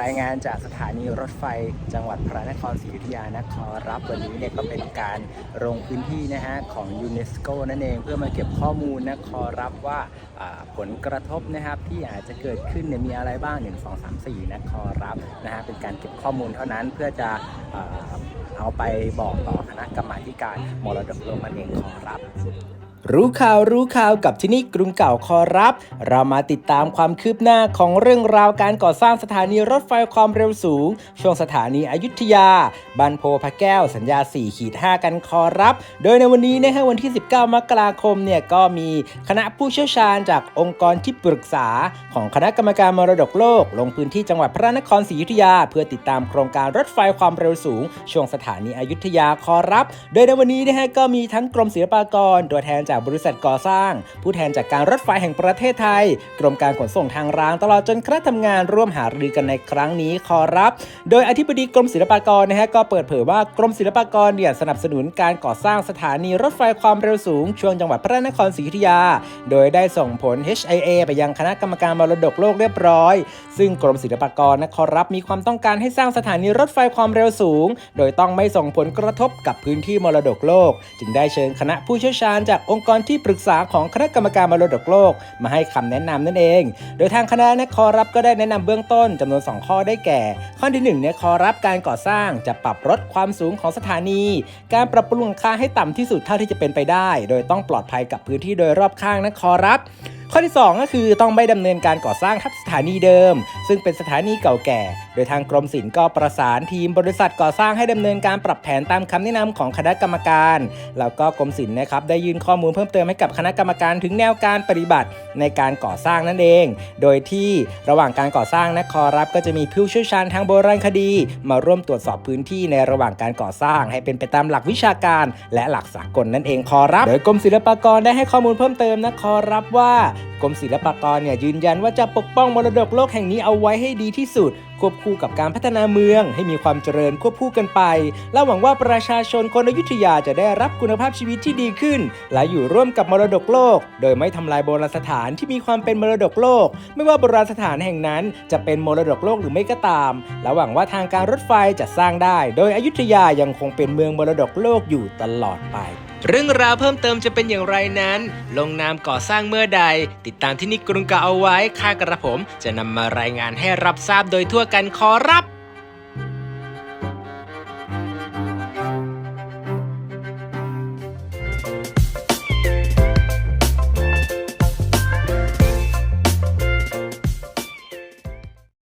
รายงานจากสถานีรถไฟจังหวัดพระนครศรีอยุธยานะขอรับวันนี้เนี่ยก็เป็นการลงพื้นที่นะฮะของยูเนสโกนั่นเองเพื่อมาเก็บข้อมูลนะขอรับว่าผลกระทบนะครับที่อาจจะเกิดขึ้นเนี่ยมีอะไรบ้าง 1 2 3 4 นะขอรับนะฮะเป็นการเก็บข้อมูลเท่านั้นเพื่อจะเอาไปบอกต่อคณะกรรมาการมรดกโลกนั่นเองขอรับ รู้ข่าวรู้ข่าวกับที่นี่กรุงเก่าคอรับ เรามาติดตามความคืบหน้าของเรื่องราวการก่อสร้างสถานีรถไฟความเร็วสูง ช่วงสถานีอยุธยาบานโพพระแก้วสัญญา4ขีด5กันคอรับ โดยในวันนี้นะฮะวันที่ 19 มกราคมเนี่ยก็มีคณะผู้เชี่ยวชาญจากองค์กรที่ปรึกษา ของคณะกรรมการมรดกโลก ลงพื้นที่จังหวัดพระนครศรีอยุธยา เพื่อติดตามโครงการรถไฟความเร็วสูง ช่วงสถานีอยุธยาคอรับ โดยในวันนี้นะฮะก็มีทั้งกรมศิลปากรตัวแทนจากบริษัทก่อสร้าง ผู้แทนจากการรถไฟแห่งประเทศไทย กรมการขนส่งทางรางตลอดจนคณะทำงานร่วมหารือกันในครั้งนี้คอรับ โดยอธิบดีกรมศิลปากรนะฮะก็เปิดเผยว่ากรมศิลปากรเนี่ยสนับสนุนการก่อสร้างสถานีรถไฟความเร็วสูง ช่วงจังหวัดพระนครศรีอยุธยา โดยได้ส่งผล HIA ไปยังคณะกรรมการมรดกโลกเรียบร้อย ซึ่งกรมศิลปากรนะขอรับมีความต้องการให้สร้างสถานีรถไฟความเร็วสูง โดยต้องไม่ส่งผลกระทบกับพื้นที่มรดกโลก จึงได้เชิญคณะผู้เชี่ยวชาญจากองค์องค์กรที่ปรึกษาของคณะกรรมการมรดกโลก มาให้คำแนะนำนั่นเอง โดยทางคณะนะขอรับก็ได้แนะนำเบื้องต้นจำนวน 2 ข้อได้แก่ ข้อที่1เนี่ยคอรับการก่อสร้างจะปรับลดความสูงของสถานี การปรับปรุงหลังคาให้ต่ำที่สุดเท่าที่จะเป็นไปได้ โดยต้องปลอดภัยกับพื้นที่โดยรอบข้างนะคอรับข้อที่ 2 ก็คือต้องไม่ดำเนินการก่อสร้างทับสถานีเดิม ซึ่งเป็นสถานีเก่าแก่ โดยทางกรมศิลป์ก็ประสานทีมบริษัทก่อสร้างให้ดำเนินการปรับแผนตามคำแนะนำของคณะกรรมการ แล้วก็กรมศิลป์นะครับได้ยื่นข้อมูลเพิ่มเติมให้กับคณะกรรมการถึงแนวการปฏิบัติในการก่อสร้างนั่นเอง โดยที่ระหว่างการก่อสร้างนะคอรับ ก็จะมีผู้เชี่ยวชาญทางโบราณคดี มาร่วมตรวจสอบพื้นที่ในระหว่างการก่อสร้าง ให้เป็นไปตามหลักวิชาการ และหลักสากลนั่นเองคอรับ โดยกรมศิลปากรได้ให้ข้อมูลเพิ่มเติมนะคอรับว่า กรมศิลปากรเนี่ยยืนยันว่าจะปกป้องมรดกโลกแห่งนี้เอาไว้ให้ดีที่สุด ควบคู่กับการพัฒนาเมือง ให้มีความเจริญควบคู่กันไป และหวังว่าประชาชนคนอยุธยาจะได้รับคุณภาพชีวิตที่ดีขึ้น และอยู่ร่วมกับมรดกโลก โดยไม่ทำลายโบราณสถานที่มีความเป็นมรดกโลก ไม่ว่าโบราณสถานแห่งนั้น จะเป็นมรดกโลกหรือไม่ก็ตาม และหวังว่าทางการรถไฟจะสร้างได้ โดยอยุธยายังคงเป็นเมืองมรดกโลกอยู่ตลอดไป เรื่องราวเพิ่มเติมจะเป็นอย่างไรนั้น ลงนามก่อสร้างเมื่อใด ติดตามที่นิกรุงกะเอาไว้ ข้ากระผม จะนำมารายงานให้รับทราบโดยทั่วกันขอรับ